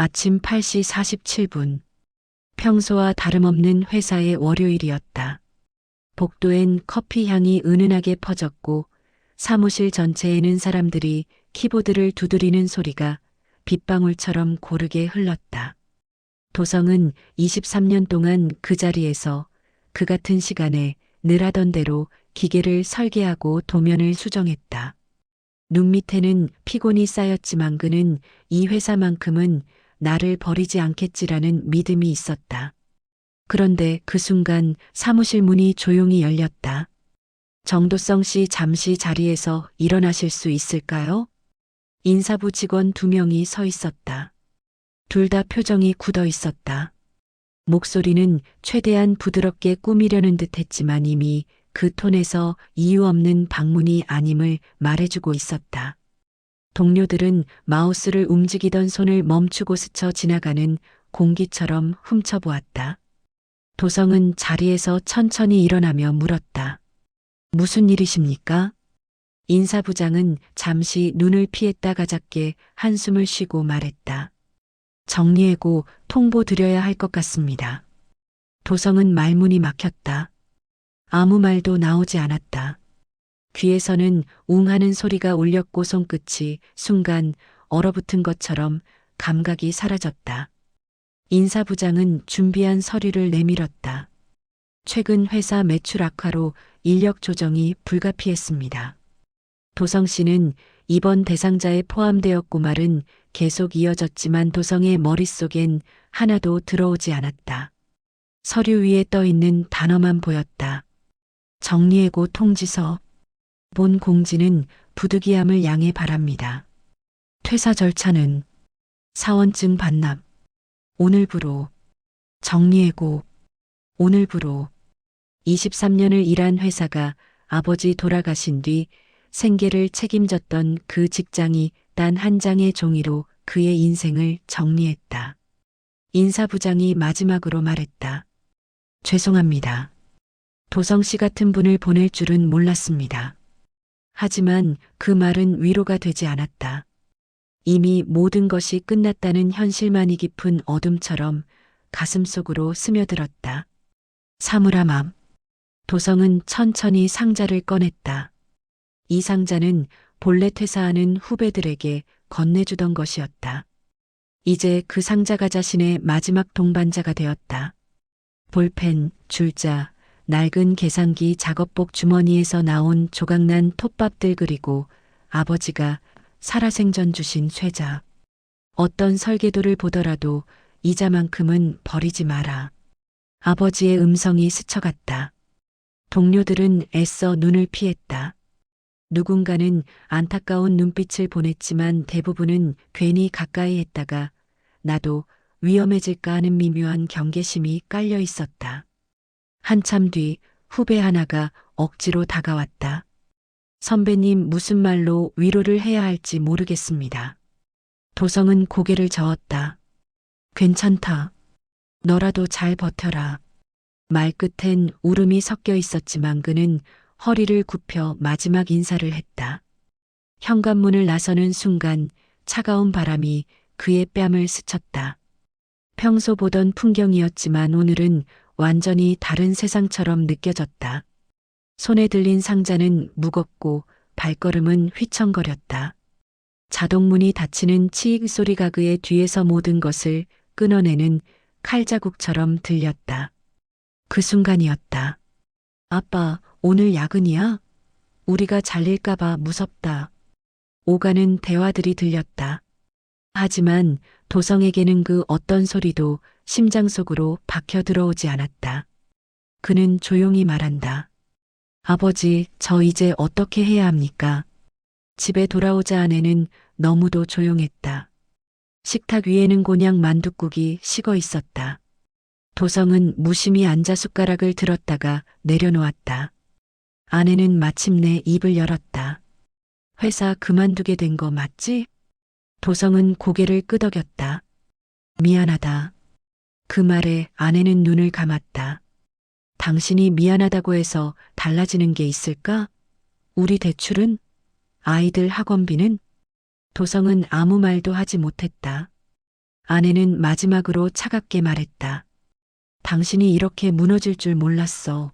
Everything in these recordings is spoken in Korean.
아침 8시 47분. 평소와 다름없는 회사의 월요일이었다. 복도엔 커피 향이 은은하게 퍼졌고 사무실 전체에는 사람들이 키보드를 두드리는 소리가 빗방울처럼 고르게 흘렀다. 도성은 23년 동안 그 자리에서 그 같은 시간에 늘 하던 대로 기계를 설계하고 도면을 수정했다. 눈 밑에는 피곤이 쌓였지만 그는 이 회사만큼은 나를 버리지 않겠지라는 믿음이 있었다. 그런데 그 순간 사무실 문이 조용히 열렸다. 정도성 씨 잠시 자리에서 일어나실 수 있을까요? 인사부 직원 두 명이 서 있었다. 둘 다 표정이 굳어 있었다. 목소리는 최대한 부드럽게 꾸미려는 듯 했지만 이미 그 톤에서 이유 없는 방문이 아님을 말해주고 있었다. 동료들은 마우스를 움직이던 손을 멈추고 스쳐 지나가는 공기처럼 훔쳐보았다. 도성은 자리에서 천천히 일어나며 물었다. 무슨 일이십니까? 인사부장은 잠시 눈을 피했다 가 작게 한숨을 쉬고 말했다. 정리해고 통보 드려야 할 것 같습니다. 도성은 말문이 막혔다. 아무 말도 나오지 않았다. 귀에서는 웅하는 소리가 울렸고 손끝이 순간 얼어붙은 것처럼 감각이 사라졌다. 인사부장은 준비한 서류를 내밀었다. 최근 회사 매출 악화로 인력 조정이 불가피했습니다. 도성 씨는 이번 대상자에 포함되었고 말은 계속 이어졌지만 도성의 머릿속엔 하나도 들어오지 않았다. 서류 위에 떠 있는 단어만 보였다. 정리해고 통지서. 본 공지는 부득이함을 양해 바랍니다. 퇴사 절차는 사원증 반납. 오늘부로 정리해고 오늘부로 23년을 일한 회사가 아버지 돌아가신 뒤 생계를 책임졌던 그 직장이 단 한 장의 종이로 그의 인생을 정리했다. 인사부장이 마지막으로 말했다. 죄송합니다. 도성 씨 같은 분을 보낼 줄은 몰랐습니다. 하지만 그 말은 위로가 되지 않았다. 이미 모든 것이 끝났다는 현실만이 깊은 어둠처럼 가슴 속으로 스며들었다. 사물함함. 도성은 천천히 상자를 꺼냈다. 이 상자는 본래 퇴사하는 후배들에게 건네주던 것이었다. 이제 그 상자가 자신의 마지막 동반자가 되었다. 볼펜, 줄자, 낡은 계산기 작업복 주머니에서 나온 조각난 톱밥들 그리고 아버지가 살아생전 주신 쇠자. 어떤 설계도를 보더라도 이자만큼은 버리지 마라. 아버지의 음성이 스쳐갔다. 동료들은 애써 눈을 피했다. 누군가는 안타까운 눈빛을 보냈지만 대부분은 괜히 가까이 했다가 나도 위험해질까 하는 미묘한 경계심이 깔려 있었다. 한참 뒤 후배 하나가 억지로 다가왔다. 선배님 무슨 말로 위로를 해야 할지 모르겠습니다. 도성은 고개를 저었다. 괜찮다. 너라도 잘 버텨라. 말끝엔 울음이 섞여 있었지만 그는 허리를 굽혀 마지막 인사를 했다. 현관문을 나서는 순간 차가운 바람이 그의 뺨을 스쳤다. 평소 보던 풍경이었지만 오늘은 완전히 다른 세상처럼 느껴졌다. 손에 들린 상자는 무겁고 발걸음은 휘청거렸다. 자동문이 닫히는 치익 소리가 그의 뒤에서 모든 것을 끊어내는 칼자국처럼 들렸다. 그 순간이었다. 아빠, 오늘 야근이야? 우리가 잘릴까봐 무섭다. 오가는 대화들이 들렸다. 하지만 도성에게는 그 어떤 소리도 심장 속으로 박혀 들어오지 않았다. 그는 조용히 말한다. 아버지, 저 이제 어떻게 해야 합니까? 집에 돌아오자 아내는 너무도 조용했다. 식탁 위에는 곤약 만둣국이 식어 있었다. 도성은 무심히 앉아 숟가락을 들었다가 내려놓았다. 아내는 마침내 입을 열었다. 회사 그만두게 된 거 맞지? 도성은 고개를 끄덕였다. 미안하다. 그 말에 아내는 눈을 감았다. 당신이 미안하다고 해서 달라지는 게 있을까? 우리 대출은? 아이들 학원비는? 도성은 아무 말도 하지 못했다. 아내는 마지막으로 차갑게 말했다. 당신이 이렇게 무너질 줄 몰랐어.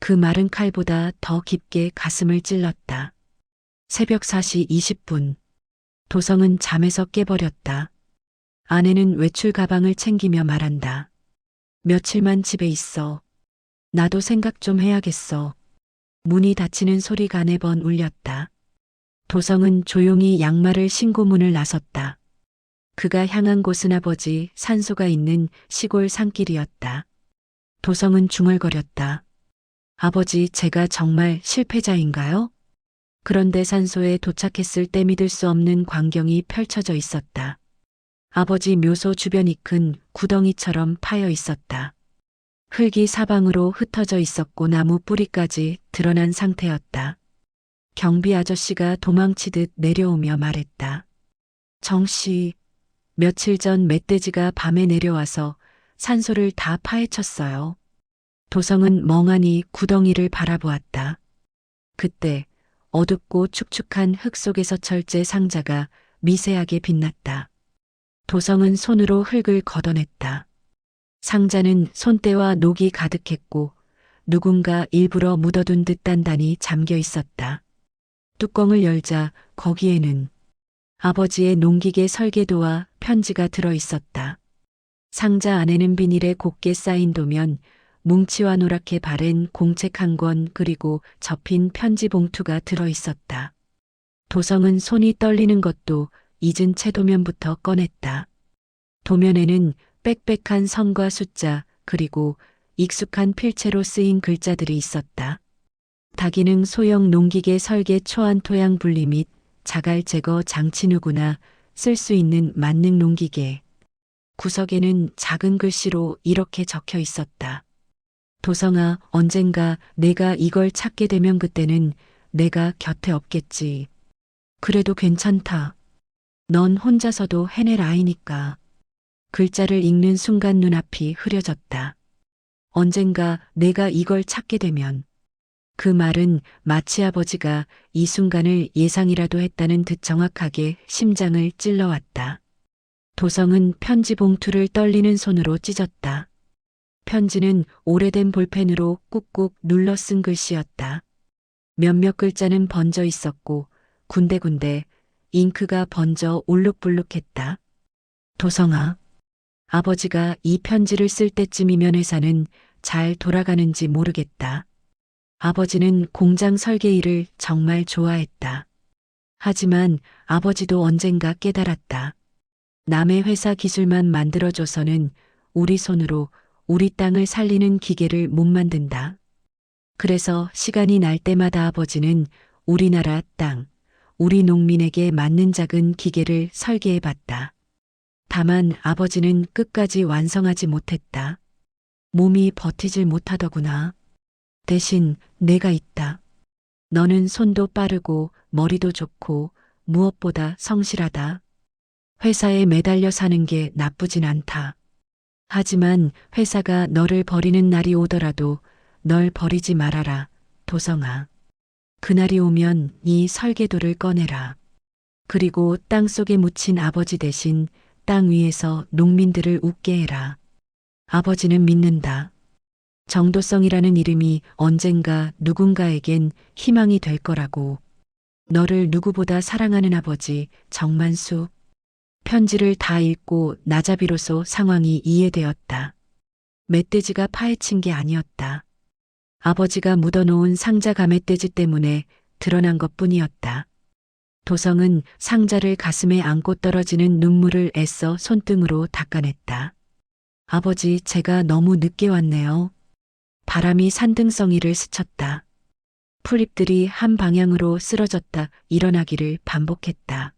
그 마른 칼보다 더 깊게 가슴을 찔렀다. 새벽 4시 20분. 도성은 잠에서 깨버렸다. 아내는 외출 가방을 챙기며 말한다. 며칠만 집에 있어. 나도 생각 좀 해야겠어. 문이 닫히는 소리가 네 번 울렸다. 도성은 조용히 양말을 신고 문을 나섰다. 그가 향한 곳은 아버지 산소가 있는 시골 산길이었다. 도성은 중얼거렸다. 아버지, 제가 정말 실패자인가요? 그런데 산소에 도착했을 때 믿을 수 없는 광경이 펼쳐져 있었다. 아버지 묘소 주변이 큰 구덩이처럼 파여 있었다. 흙이 사방으로 흩어져 있었고 나무 뿌리까지 드러난 상태였다. 경비 아저씨가 도망치듯 내려오며 말했다. 정 씨, 며칠 전 멧돼지가 밤에 내려와서 산소를 다 파헤쳤어요. 도성은 멍하니 구덩이를 바라보았다. 그때 어둡고 축축한 흙 속에서 철제 상자가 미세하게 빛났다. 도성은 손으로 흙을 걷어냈다. 상자는 손때와 녹이 가득했고 누군가 일부러 묻어둔 듯 단단히 잠겨 있었다. 뚜껑을 열자 거기에는 아버지의 농기계 설계도와 편지가 들어 있었다. 상자 안에는 비닐에 곱게 쌓인 도면, 뭉치와 노랗게 바른 공책 한 권 그리고 접힌 편지 봉투가 들어 있었다. 도성은 손이 떨리는 것도 잊은 채 도면부터 꺼냈다. 도면에는 빽빽한 선과 숫자 그리고 익숙한 필체로 쓰인 글자들이 있었다. 다기능 소형 농기계 설계 초안 토양 분리 및 자갈 제거 장치 누구나 쓸 수 있는 만능 농기계. 구석에는 작은 글씨로 이렇게 적혀 있었다. 도성아, 언젠가 내가 이걸 찾게 되면 그때는 내가 곁에 없겠지. 그래도 괜찮다. 넌 혼자서도 해낼 아이니까. 글자를 읽는 순간 눈앞이 흐려졌다. 언젠가 내가 이걸 찾게 되면 그 말은 마치 아버지가 이 순간을 예상이라도 했다는 듯 정확하게 심장을 찔러왔다. 도성은 편지 봉투를 떨리는 손으로 찢었다. 편지는 오래된 볼펜으로 꾹꾹 눌러 쓴 글씨였다. 몇몇 글자는 번져 있었고 군데군데 잉크가 번져 울룩불룩했다. 도성아, 아버지가 이 편지를 쓸 때쯤이면 회사는 잘 돌아가는지 모르겠다. 아버지는 공장 설계 일을 정말 좋아했다. 하지만 아버지도 언젠가 깨달았다. 남의 회사 기술만 만들어줘서는 우리 손으로 우리 땅을 살리는 기계를 못 만든다. 그래서 시간이 날 때마다 아버지는 우리나라 땅, 우리 농민에게 맞는 작은 기계를 설계해 봤다. 다만 아버지는 끝까지 완성하지 못했다. 몸이 버티질 못하더구나. 대신 내가 있다. 너는 손도 빠르고 머리도 좋고 무엇보다 성실하다. 회사에 매달려 사는 게 나쁘진 않다. 하지만 회사가 너를 버리는 날이 오더라도 널 버리지 말아라, 도성아. 그날이 오면 이 설계도를 꺼내라. 그리고 땅 속에 묻힌 아버지 대신 땅 위에서 농민들을 웃게 해라. 아버지는 믿는다. 정도성이라는 이름이 언젠가 누군가에겐 희망이 될 거라고. 너를 누구보다 사랑하는 아버지 정만수. 편지를 다 읽고 나자비로서 상황이 이해되었다. 멧돼지가 파헤친 게 아니었다. 아버지가 묻어놓은 상자 가멧돼지 때문에 드러난 것 뿐이었다. 도성은 상자를 가슴에 안고 떨어지는 눈물을 애써 손등으로 닦아냈다. 아버지, 제가 너무 늦게 왔네요. 바람이 산등성이를 스쳤다. 풀잎들이 한 방향으로 쓰러졌다 일어나기를 반복했다.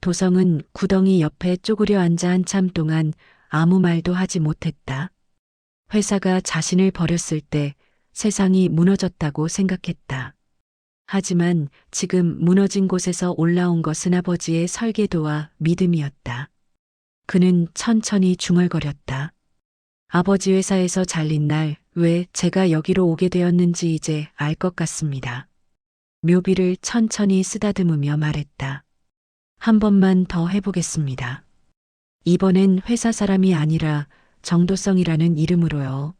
도성은 구덩이 옆에 쪼그려 앉아 한참 동안 아무 말도 하지 못했다. 회사가 자신을 버렸을 때 세상이 무너졌다고 생각했다. 하지만 지금 무너진 곳에서 올라온 것은 아버지의 설계도와 믿음이었다. 그는 천천히 중얼거렸다. 아버지 회사에서 잘린 날 왜 제가 여기로 오게 되었는지 이제 알 것 같습니다. 묘비를 천천히 쓰다듬으며 말했다. 한 번만 더 해보겠습니다. 이번엔 회사 사람이 아니라 정도성이라는 이름으로요.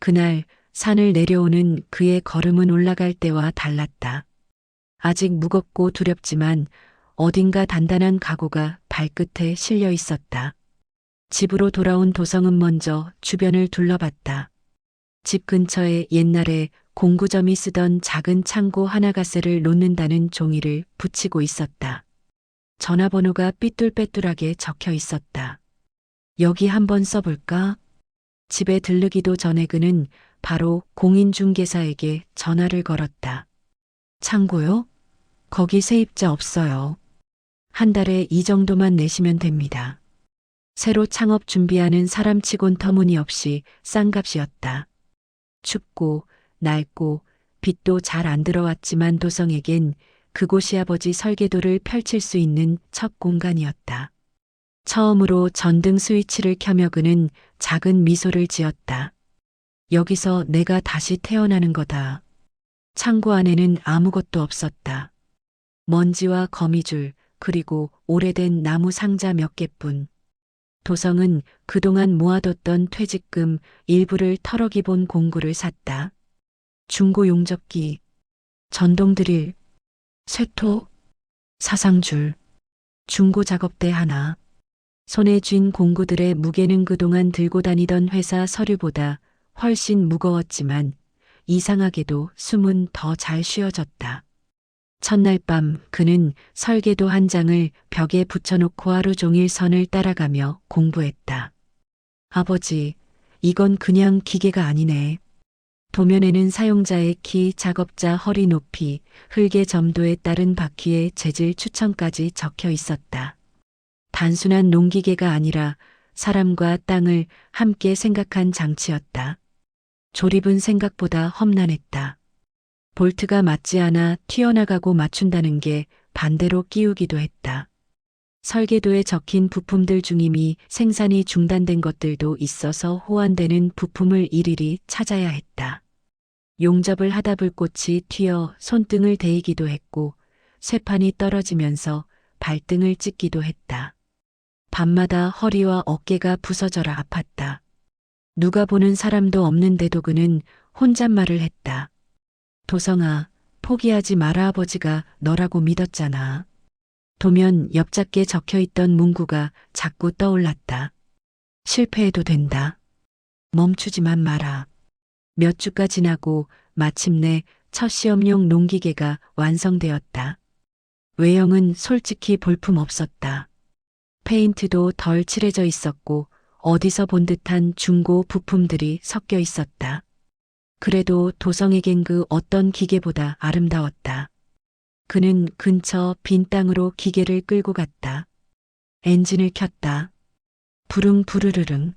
그날 산을 내려오는 그의 걸음은 올라갈 때와 달랐다. 아직 무겁고 두렵지만 어딘가 단단한 각오가 발끝에 실려 있었다. 집으로 돌아온 도성은 먼저 주변을 둘러봤다. 집 근처에 옛날에 공구점이 쓰던 작은 창고 하나가세를 놓는다는 종이를 붙이고 있었다. 전화번호가 삐뚤빼뚤하게 적혀 있었다. 여기 한번 써볼까? 집에 들르기도 전에 그는 바로 공인중개사에게 전화를 걸었다. 창고요? 거기 세입자 없어요. 한 달에 이 정도만 내시면 됩니다. 새로 창업 준비하는 사람치곤 터무니없이 싼 값이었다. 춥고 낡고 빛도 잘 안 들어왔지만 도성에겐 그곳이 아버지 설계도를 펼칠 수 있는 첫 공간이었다. 처음으로 전등 스위치를 켜며 그는 작은 미소를 지었다. 여기서 내가 다시 태어나는 거다. 창고 안에는 아무것도 없었다. 먼지와 거미줄, 그리고 오래된 나무 상자 몇 개뿐. 도성은 그동안 모아뒀던 퇴직금 일부를 털어기 본 공구를 샀다. 중고 용접기, 전동 드릴, 쇠토, 사상줄, 중고 작업대 하나. 손에 쥔 공구들의 무게는 그동안 들고 다니던 회사 서류보다 훨씬 무거웠지만 이상하게도 숨은 더 잘 쉬어졌다. 첫날 밤 그는 설계도 한 장을 벽에 붙여놓고 하루 종일 선을 따라가며 공부했다. 아버지, 이건 그냥 기계가 아니네. 도면에는 사용자의 키, 작업자 허리 높이, 흙의 점도에 따른 바퀴의 재질 추천까지 적혀 있었다. 단순한 농기계가 아니라 사람과 땅을 함께 생각한 장치였다. 조립은 생각보다 험난했다. 볼트가 맞지 않아 튀어나가고 맞춘다는 게 반대로 끼우기도 했다. 설계도에 적힌 부품들 중 이미 생산이 중단된 것들도 있어서 호환되는 부품을 일일이 찾아야 했다. 용접을 하다 불꽃이 튀어 손등을 데이기도 했고 쇠판이 떨어지면서 발등을 찍기도 했다. 밤마다 허리와 어깨가 부서져라 아팠다. 누가 보는 사람도 없는데도 그는 혼잣말을 했다. 도성아, 포기하지 마라 아버지가 너라고 믿었잖아. 도면 옆잡게 적혀 있던 문구가 자꾸 떠올랐다. 실패해도 된다. 멈추지만 마라. 몇 주가 지나고 마침내 첫 시험용 농기계가 완성되었다. 외형은 솔직히 볼품 없었다. 페인트도 덜 칠해져 있었고 어디서 본 듯한 중고 부품들이 섞여 있었다. 그래도 도성에겐 그 어떤 기계보다 아름다웠다. 그는 근처 빈 땅으로 기계를 끌고 갔다. 엔진을 켰다. 부릉 부르르릉.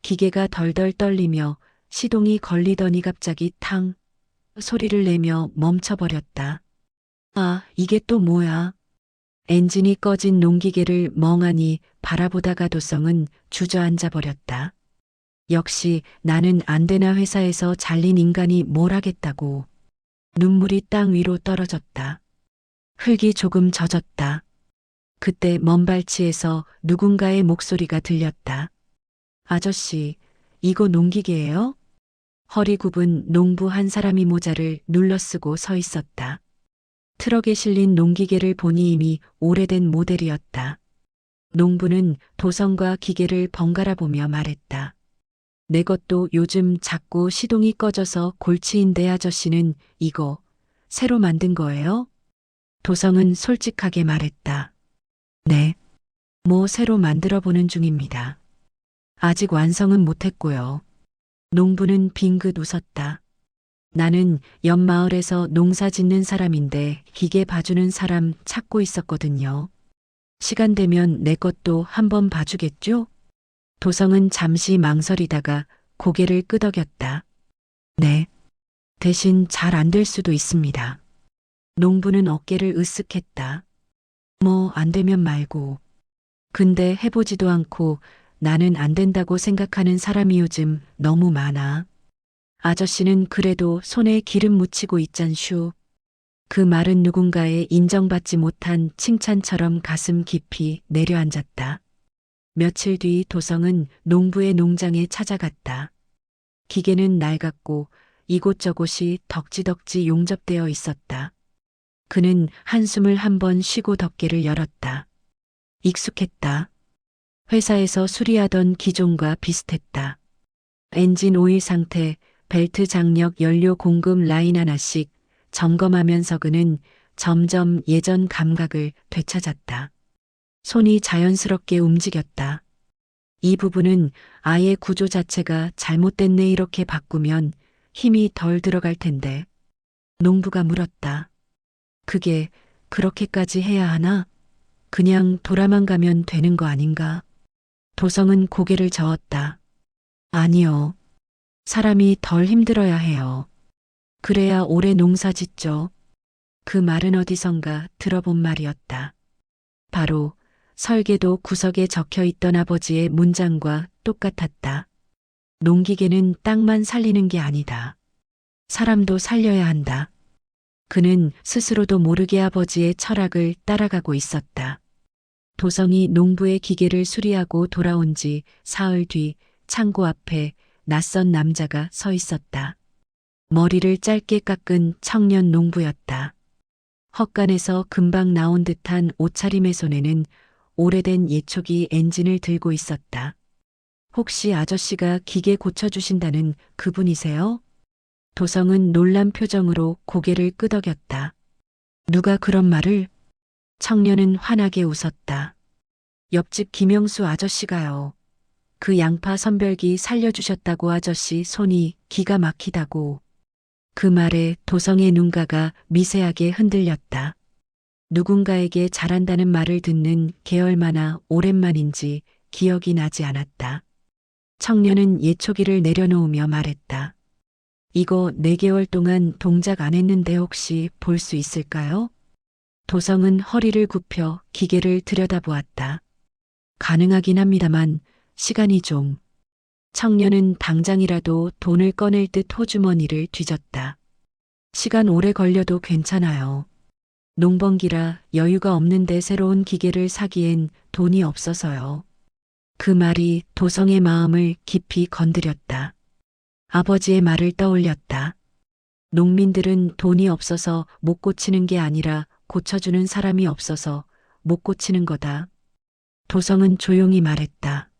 기계가 덜덜 떨리며 시동이 걸리더니 갑자기 탕 소리를 내며 멈춰버렸다. 아, 이게 또 뭐야? 엔진이 꺼진 농기계를 멍하니 바라보다가 도성은 주저앉아 버렸다. 역시 나는 안 되나 회사에서 잘린 인간이 뭘 하겠다고. 눈물이 땅 위로 떨어졌다. 흙이 조금 젖었다. 그때 먼 발치에서 누군가의 목소리가 들렸다. 아저씨, 이거 농기계예요? 허리 굽은 농부 한 사람이 모자를 눌러쓰고 서 있었다. 트럭에 실린 농기계를 보니 이미 오래된 모델이었다. 농부는 도성과 기계를 번갈아 보며 말했다. 내 것도 요즘 자꾸 시동이 꺼져서 골치인데 아저씨는 이거 새로 만든 거예요? 도성은 솔직하게 말했다. 네. 뭐 새로 만들어 보는 중입니다. 아직 완성은 못했고요. 농부는 빙긋 웃었다. 나는 옆마을에서 농사 짓는 사람인데 기계 봐주는 사람 찾고 있었거든요. 시간 되면 내 것도 한번 봐주겠죠? 도성은 잠시 망설이다가 고개를 끄덕였다. 네. 대신 잘 안 될 수도 있습니다. 농부는 어깨를 으쓱했다. 뭐 안 되면 말고. 근데 해보지도 않고 나는 안 된다고 생각하는 사람이 요즘 너무 많아. 아저씨는 그래도 손에 기름 묻히고 있잖슈. 그 말은 누군가의 인정받지 못한 칭찬처럼 가슴 깊이 내려앉았다. 며칠 뒤 도성은 농부의 농장에 찾아갔다. 기계는 낡았고 이곳저곳이 덕지덕지 용접되어 있었다. 그는 한숨을 한번 쉬고 덮개를 열었다. 익숙했다. 회사에서 수리하던 기종과 비슷했다. 엔진 오일 상태, 벨트 장력 연료 공급 라인 하나씩 점검하면서 그는 점점 예전 감각을 되찾았다. 손이 자연스럽게 움직였다. 이 부분은 아예 구조 자체가 잘못됐네 이렇게 바꾸면 힘이 덜 들어갈 텐데. 농부가 물었다. 그게 그렇게까지 해야 하나? 그냥 돌아만 가면 되는 거 아닌가? 도성은 고개를 저었다. 아니요. 사람이 덜 힘들어야 해요. 그래야 오래 농사 짓죠. 그 말은 어디선가 들어본 말이었다. 바로 설계도 구석에 적혀 있던 아버지의 문장과 똑같았다. 농기계는 땅만 살리는 게 아니다. 사람도 살려야 한다. 그는 스스로도 모르게 아버지의 철학을 따라가고 있었다. 도성이 농부의 기계를 수리하고 돌아온 지 사흘 뒤 창고 앞에 낯선 남자가 서 있었다. 머리를 짧게 깎은 청년 농부였다. 헛간에서 금방 나온 듯한 옷차림의 손에는 오래된 예초기 엔진을 들고 있었다. 혹시 아저씨가 기계 고쳐주신다는 그분이세요? 도성은 놀란 표정으로 고개를 끄덕였다. 누가 그런 말을? 청년은 환하게 웃었다. 옆집 김영수 아저씨가요. 그 양파 선별기 살려주셨다고 아저씨 손이 기가 막히다고. 그 말에 도성의 눈가가 미세하게 흔들렸다. 누군가에게 잘한다는 말을 듣는 게 얼마나 오랜만인지 기억이 나지 않았다. 청년은 예초기를 내려놓으며 말했다. 이거 4개월 동안 동작 안 했는데 혹시 볼 수 있을까요? 도성은 허리를 굽혀 기계를 들여다보았다. 가능하긴 합니다만 시간이 좀. 청년은 당장이라도 돈을 꺼낼 듯 호주머니를 뒤졌다. 시간 오래 걸려도 괜찮아요. 농번기라 여유가 없는데 새로운 기계를 사기엔 돈이 없어서요. 그 말이 도성의 마음을 깊이 건드렸다. 아버지의 말을 떠올렸다. 농민들은 돈이 없어서 못 고치는 게 아니라 고쳐주는 사람이 없어서 못 고치는 거다. 도성은 조용히 말했다.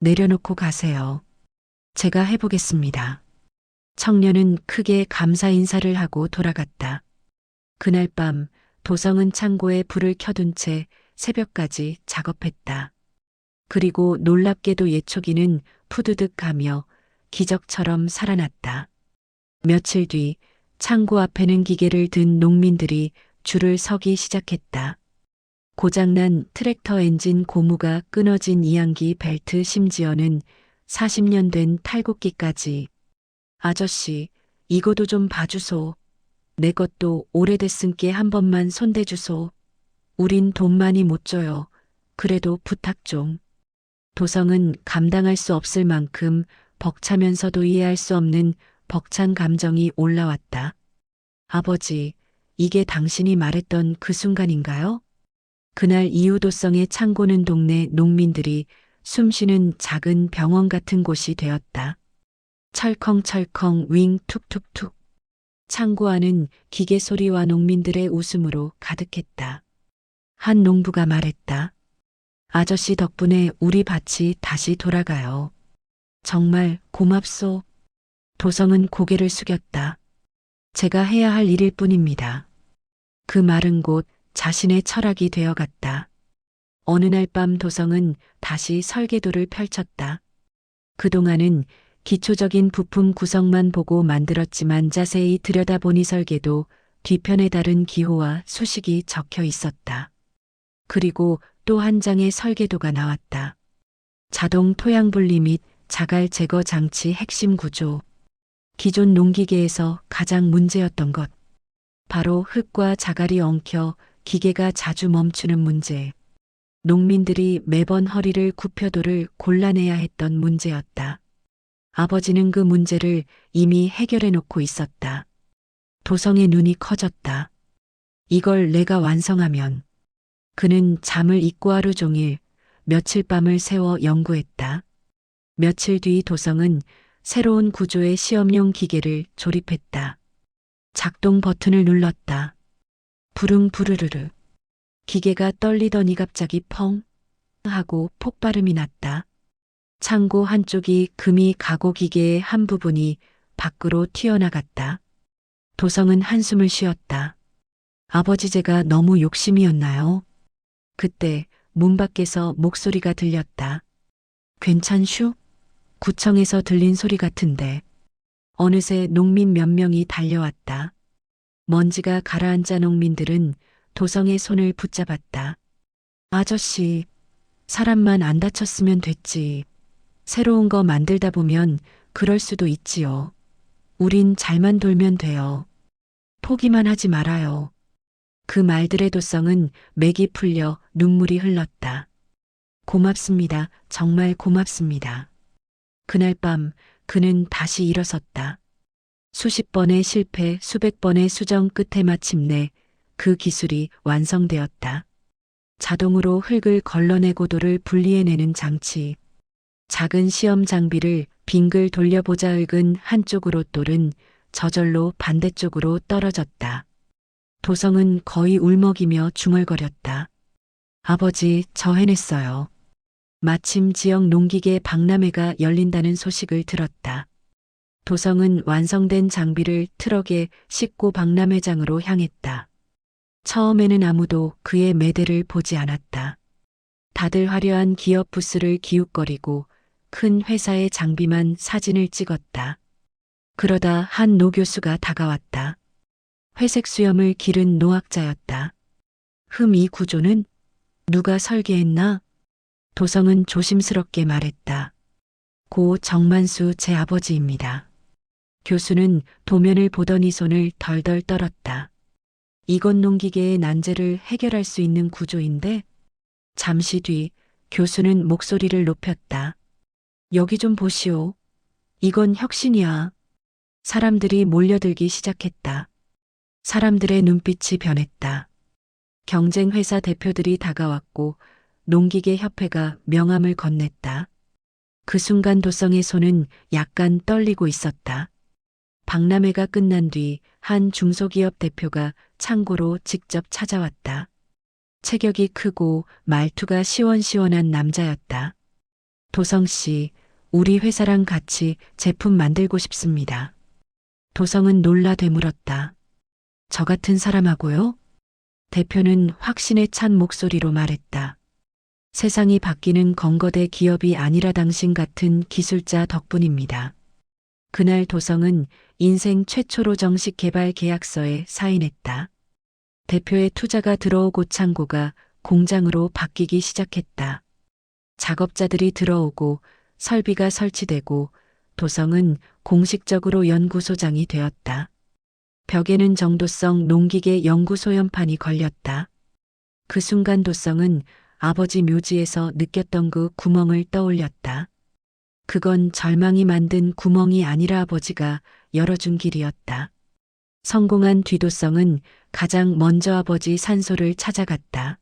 내려놓고 가세요. 제가 해보겠습니다. 청년은 크게 감사 인사를 하고 돌아갔다. 그날 밤 도성은 창고에 불을 켜둔 채 새벽까지 작업했다. 그리고 놀랍게도 예초기는 푸드득하며 기적처럼 살아났다. 며칠 뒤 창고 앞에는 기계를 든 농민들이 줄을 서기 시작했다. 고장난 트랙터 엔진 고무가 끊어진 이양기 벨트 심지어는 40년 된 탈곡기까지. 아저씨, 이거도 좀 봐주소. 내 것도 오래됐은께 한 번만 손대주소. 우린 돈 많이 못 줘요. 그래도 부탁 좀. 도성은 감당할 수 없을 만큼 벅차면서도 이해할 수 없는 벅찬 감정이 올라왔다. 아버지, 이게 당신이 말했던 그 순간인가요? 그날 이유도성의 창고는 동네 농민들이 숨쉬는 작은 병원 같은 곳이 되었다. 철컹철컹 윙 툭툭툭. 창고 안은 기계 소리와 농민들의 웃음으로 가득했다. 한 농부가 말했다. 아저씨 덕분에 우리 밭이 다시 돌아가요. 정말 고맙소. 도성은 고개를 숙였다. 제가 해야 할 일일 뿐입니다. 그 말은 곧 자신의 철학이 되어갔다. 어느 날 밤 도성은 다시 설계도를 펼쳤다. 그동안은 기초적인 부품 구성만 보고 만들었지만 자세히 들여다보니 설계도 뒤편에 다른 기호와 수식이 적혀 있었다. 그리고 또 한 장의 설계도가 나왔다. 자동 토양 분리 및 자갈 제거 장치 핵심 구조. 기존 농기계에서 가장 문제였던 것. 바로 흙과 자갈이 엉켜 기계가 자주 멈추는 문제. 농민들이 매번 허리를 굽혀도를 골라내야 했던 문제였다. 아버지는 그 문제를 이미 해결해 놓고 있었다. 도성의 눈이 커졌다. 이걸 내가 완성하면 그는 잠을 잊고 하루 종일 며칠 밤을 새워 연구했다. 며칠 뒤 도성은 새로운 구조의 시험용 기계를 조립했다. 작동 버튼을 눌렀다. 부릉 부르르르. 기계가 떨리더니 갑자기 펑 하고 폭발음이 났다. 창고 한쪽이 금이 가고 기계의 한 부분이 밖으로 튀어나갔다. 도성은 한숨을 쉬었다. 아버지 제가 너무 욕심이었나요? 그때 문 밖에서 목소리가 들렸다. 괜찮슈? 구청에서 들린 소리 같은데. 어느새 농민 몇 명이 달려왔다. 먼지가 가라앉아 농민들은 도성의 손을 붙잡았다. 아저씨, 사람만 안 다쳤으면 됐지. 새로운 거 만들다 보면 그럴 수도 있지요. 우린 잘만 돌면 돼요. 포기만 하지 말아요. 그 말들의 도성은 맥이 풀려 눈물이 흘렀다. 고맙습니다. 정말 고맙습니다. 그날 밤 그는 다시 일어섰다. 수십 번의 실패, 수백 번의 수정 끝에 마침내 그 기술이 완성되었다. 자동으로 흙을 걸러내고 돌을 분리해내는 장치. 작은 시험 장비를 빙글 돌려보자 흙은 한쪽으로 돌은 저절로 반대쪽으로 떨어졌다. 도성은 거의 울먹이며 중얼거렸다. 아버지, 저 해냈어요. 마침 지역 농기계 박람회가 열린다는 소식을 들었다. 도성은 완성된 장비를 트럭에 싣고 박람회장으로 향했다. 처음에는 아무도 그의 매대를 보지 않았다. 다들 화려한 기업 부스를 기웃거리고 큰 회사의 장비만 사진을 찍었다. 그러다 한 노 교수가 다가왔다. 회색 수염을 기른 노학자였다. 흠 이 구조는 누가 설계했나? 도성은 조심스럽게 말했다. 고 정만수 제 아버지입니다. 교수는 도면을 보더니 손을 덜덜 떨었다. 이건 농기계의 난제를 해결할 수 있는 구조인데 잠시 뒤 교수는 목소리를 높였다. 여기 좀 보시오. 이건 혁신이야. 사람들이 몰려들기 시작했다. 사람들의 눈빛이 변했다. 경쟁 회사 대표들이 다가왔고 농기계 협회가 명함을 건넸다. 그 순간 도성의 손은 약간 떨리고 있었다. 박람회가 끝난 뒤 한 중소기업 대표가 창고로 직접 찾아왔다. 체격이 크고 말투가 시원시원한 남자였다. 도성 씨, 우리 회사랑 같이 제품 만들고 싶습니다. 도성은 놀라 되물었다. 저 같은 사람하고요? 대표는 확신에 찬 목소리로 말했다. 세상이 바뀌는 건거대 기업이 아니라 당신 같은 기술자 덕분입니다. 그날 도성은 인생 최초로 정식 개발 계약서에 사인했다. 대표의 투자가 들어오고 창고가 공장으로 바뀌기 시작했다. 작업자들이 들어오고 설비가 설치되고 도성은 공식적으로 연구소장이 되었다. 벽에는 정도성 농기계 연구소연판이 걸렸다. 그 순간 도성은 아버지 묘지에서 느꼈던 그 구멍을 떠올렸다. 그건 절망이 만든 구멍이 아니라 아버지가 열어준 길이었다. 성공한 뒤도성은 가장 먼저 아버지 산소를 찾아갔다.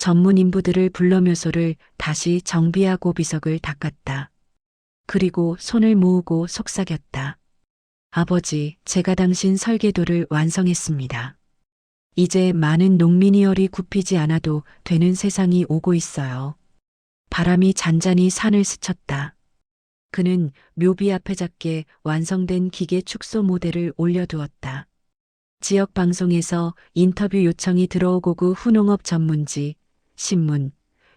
전문 인부들을 불러 묘소를 다시 정비하고 비석을 닦았다. 그리고 손을 모으고 속삭였다. 아버지, 제가 당신 설계도를 완성했습니다. 이제 많은 농민이 열이 굽히지 않아도 되는 세상이 오고 있어요. 바람이 잔잔히 산을 스쳤다. 그는 묘비 앞에 작게 완성된 기계 축소 모델을 올려두었다. 지역 방송에서 인터뷰 요청이 들어오고 그 후농업 전문지, 신문,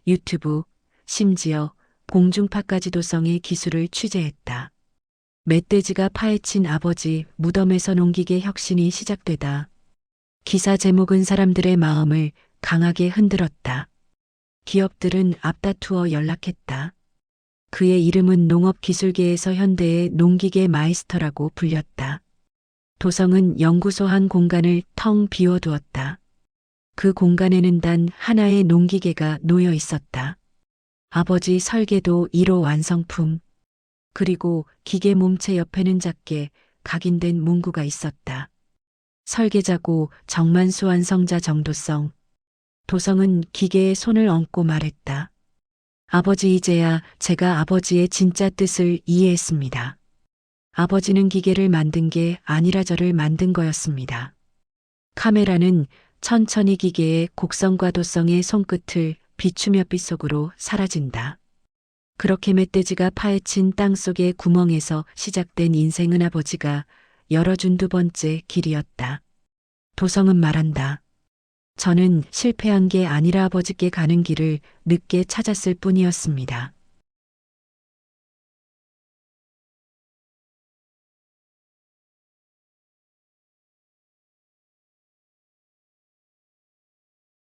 유튜브, 심지어 공중파까지 도 성의 기술을 취재했다. 멧돼지가 파헤친 아버지 무덤에서 농기계 혁신이 시작되다. 기사 제목은 사람들의 마음을 강하게 흔들었다. 기업들은 앞다투어 연락했다. 그의 이름은 농업기술계에서 현대의 농기계 마이스터라고 불렸다. 도성은 연구소 한 공간을 텅 비워두었다. 그 공간에는 단 하나의 농기계가 놓여 있었다. 아버지 설계도 1호 완성품. 그리고 기계 몸체 옆에는 작게 각인된 문구가 있었다. 설계자고 정만수 완성자 정도성. 도성은 기계에 손을 얹고 말했다. 아버지 이제야 제가 아버지의 진짜 뜻을 이해했습니다. 아버지는 기계를 만든 게 아니라 저를 만든 거였습니다. 카메라는 천천히 기계의 곡성과 도성의 손끝을 비추며 빗속으로 사라진다. 그렇게 멧돼지가 파헤친 땅 속의 구멍에서 시작된 인생은 아버지가 열어준 두 번째 길이었다. 도성은 말한다. 저는 실패한 게 아니라 아버지께 가는 길을 늦게 찾았을 뿐이었습니다.